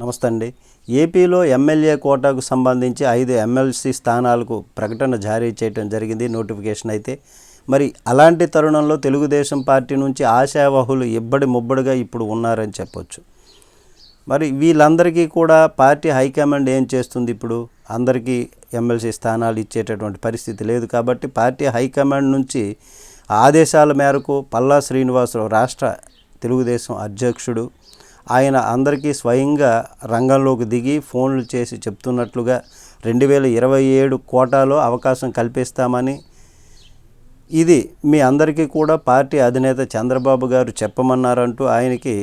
నమస్తే అండి ఏపీలో ఎమ్మెల్యే కోటాకు సంబంధించి ఐదు ఎమ్మెల్సీ స్థానాలకు ప్రకటన జారీ చేయడం జరిగింది. నోటిఫికేషన్ అయితే మరి అలాంటి తరుణంలో తెలుగుదేశం పార్టీ నుంచి ఆశావహులు ఇబ్బడి ముబ్బడిగా ఇప్పుడు ఉన్నారని చెప్పొచ్చు. మరి వీళ్ళందరికీ కూడా పార్టీ హైకమాండ్ ఏం చేస్తుంది ఇప్పుడు? అందరికీ ఎమ్మెల్సీ స్థానాలు ఇచ్చేటటువంటి పరిస్థితి లేదు కాబట్టి పార్టీ హైకమాండ్ నుంచి ఆదేశాల మేరకు పల్లా శ్రీనివాసరావు రాష్ట్ర తెలుగుదేశం అధ్యక్షుడు ఆయన అందరికీ స్వయంగా రంగంలోకి దిగి ఫోన్లు చేసి చెప్తున్నట్లుగా రెండు వేల ఇరవై ఏడు కోటాలో అవకాశం కల్పిస్తామని ఇది మీ అందరికీ కూడా పార్టీ అధినేత చంద్రబాబు గారు చెప్పమన్నారంటూ ఆయనకి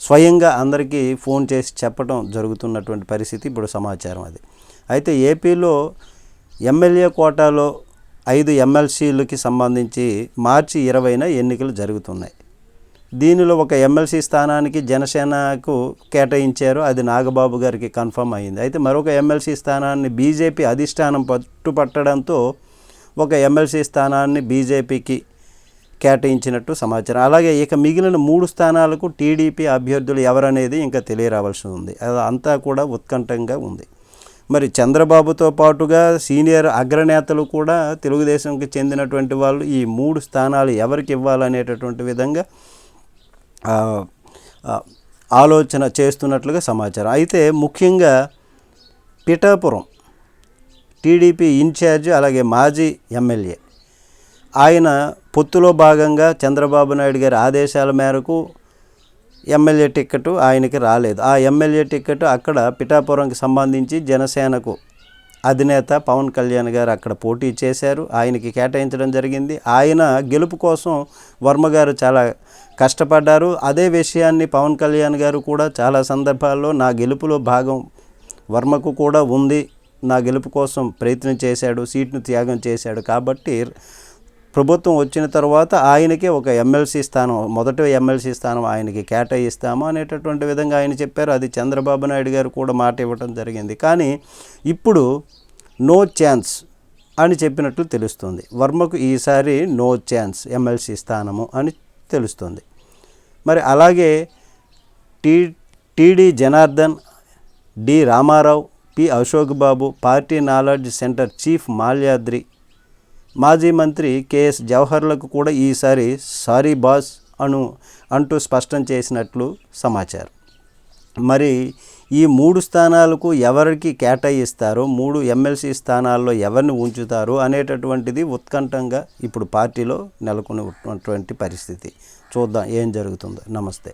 స్వయంగా అందరికీ ఫోన్ చేసి చెప్పడం జరుగుతున్నటువంటి పరిస్థితి ఇప్పుడు సమాచారం అది. అయితే ఏపీలో ఎమ్మెల్యే కోటాలో ఐదు ఎమ్మెల్సీలకి సంబంధించి మార్చి ఇరవైన ఎన్నికలు జరుగుతున్నాయి. దీనిలో ఒక ఎమ్మెల్సీ స్థానానికి జనసేనకు కేటాయించారు. అది నాగబాబు గారికి కన్ఫర్మ్ అయింది అయితే మరొక ఎమ్మెల్సీ స్థానాన్ని బీజేపీ అధిష్టానం పట్టుపట్టడంతో ఒక ఎమ్మెల్సీ స్థానాన్ని బీజేపీకి కేటాయించినట్టు సమాచారం. అలాగే ఇక మిగిలిన మూడు స్థానాలకు టీడీపీ అభ్యర్థులు ఎవరనేది ఇంకా తెలియరావాల్సి ఉంది. అది అంతా కూడా ఉత్కంఠంగా ఉంది. మరి చంద్రబాబుతో పాటుగా సీనియర్ అగ్రనేతలు కూడా తెలుగుదేశంకి చెందినటువంటి వాళ్ళు ఈ మూడు స్థానాలు ఎవరికి ఇవ్వాలనేటటువంటి విధంగా ఆలోచన చేస్తున్నట్లుగా సమాచారం. అయితే ముఖ్యంగా పిఠాపురం టీడీపీ ఇన్ఛార్జ్ అలాగే మాజీ ఎమ్మెల్యే ఆయన పొత్తులో భాగంగా చంద్రబాబు నాయుడు గారి ఆదేశాల మేరకు ఎమ్మెల్యే టిక్కెట్ ఆయనకి రాలేదు. ఆ ఎమ్మెల్యే టిక్కెట్ అక్కడ పిఠాపురంకి సంబంధించి జనసేనకు అధినేత పవన్ కళ్యాణ్ గారు అక్కడ పోటీ చేశారు. ఆయనకి కేటాయించడం జరిగింది. ఆయన గెలుపు కోసం వర్మ గారు చాలా కష్టపడ్డారు. అదే విషయాన్ని పవన్ కళ్యాణ్ గారు కూడా చాలా సందర్భాల్లో నా గెలుపులో భాగం వర్మకు కూడా ఉంది. నా గెలుపు కోసం ప్రయత్నం చేశాడు సీట్ను త్యాగం చేశాడు. కాబట్టి ప్రభుత్వం వచ్చిన తర్వాత ఆయనకి ఒక ఎమ్మెల్సీ స్థానం మొదటి ఎమ్మెల్సీ స్థానం ఆయనకి కేటాయిస్తాము అనేటటువంటి విధంగా ఆయన చెప్పారు. అది చంద్రబాబు నాయుడు గారు కూడా మాట ఇవ్వడం జరిగింది. కానీ ఇప్పుడు నో ఛాన్స్ అని చెప్పినట్లు తెలుస్తుంది. వర్మకు ఈసారి నో ఛాన్స్ ఎమ్మెల్సీ స్థానము అని తెలుస్తుంది. మరి అలాగే T TD Janardhan D Ramarao P Ashok Babu party knowledge centre chief Malyadri మాజీ మంత్రి కెఎస్ జవహర్లకు కూడా ఈసారి సారీ బాస్ అను అంటూ స్పష్టం చేసినట్లు సమాచారం. మరి ఈ మూడు స్థానాలకు ఎవరికి కేటాయిస్తారో మూడు ఎమ్మెల్సీ స్థానాల్లో ఎవరిని ఉంచుతారు అనేటటువంటిది ఉత్కంఠంగా ఇప్పుడు పార్టీలో నెలకొని ఉన్నటువంటి పరిస్థితి. చూద్దాం ఏం జరుగుతుందో. నమస్తే.